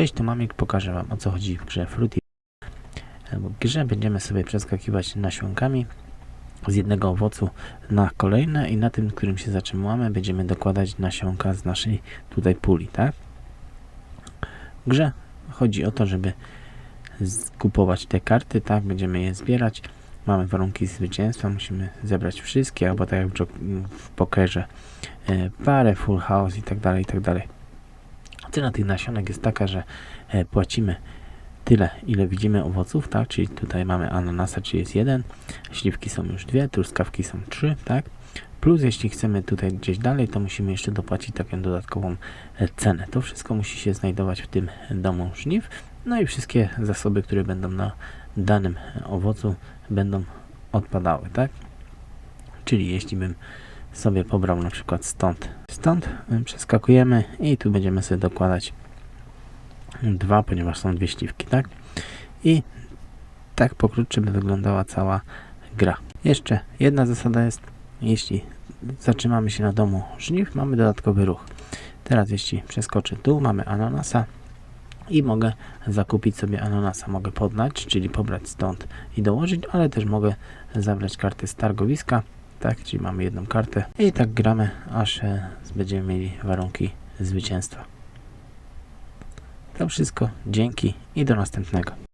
Cześć, tu Mamik, pokażę Wam o co chodzi w grze Fruity. W grze będziemy sobie przeskakiwać nasionkami z jednego owocu na kolejne i na tym, którym się zatrzymamy, będziemy dokładać nasionka z naszej tutaj puli, tak? W grze chodzi o to, żeby kupować te karty, tak? Będziemy je zbierać. Mamy warunki zwycięstwa, musimy zebrać wszystkie, albo tak jak w, w pokerze, e, parę, full house i tak dalej, i tak dalej. Cena tych nasionek jest taka, że e, płacimy tyle, ile widzimy owoców, tak? Czyli tutaj mamy ananasa, czyli jest jeden, śliwki są już dwie, truskawki są trzy, tak? Plus jeśli chcemy tutaj gdzieś dalej, to musimy jeszcze dopłacić taką dodatkową e, cenę. To wszystko musi się znajdować w tym domu żniw. No i wszystkie zasoby, które będą na danym e, owocu, będą odpadały, tak? Czyli jeśli bym sobie pobrał na przykład stąd, stąd y, przeskakujemy i tu będziemy sobie dokładać dwa, ponieważ są dwie śliwki, tak? I tak pokrótce by wyglądała cała gra. Jeszcze jedna zasada jest, jeśli zatrzymamy się na domu żniw, mamy dodatkowy ruch. Teraz jeśli przeskoczę tu, mamy ananasa i mogę zakupić sobie ananasa. Mogę podnać, czyli pobrać stąd i dołożyć, ale też mogę zabrać kartę z targowiska, tak, czyli mamy jedną kartę i tak gramy, aż będziemy mieli warunki zwycięstwa. To wszystko, dzięki i do następnego.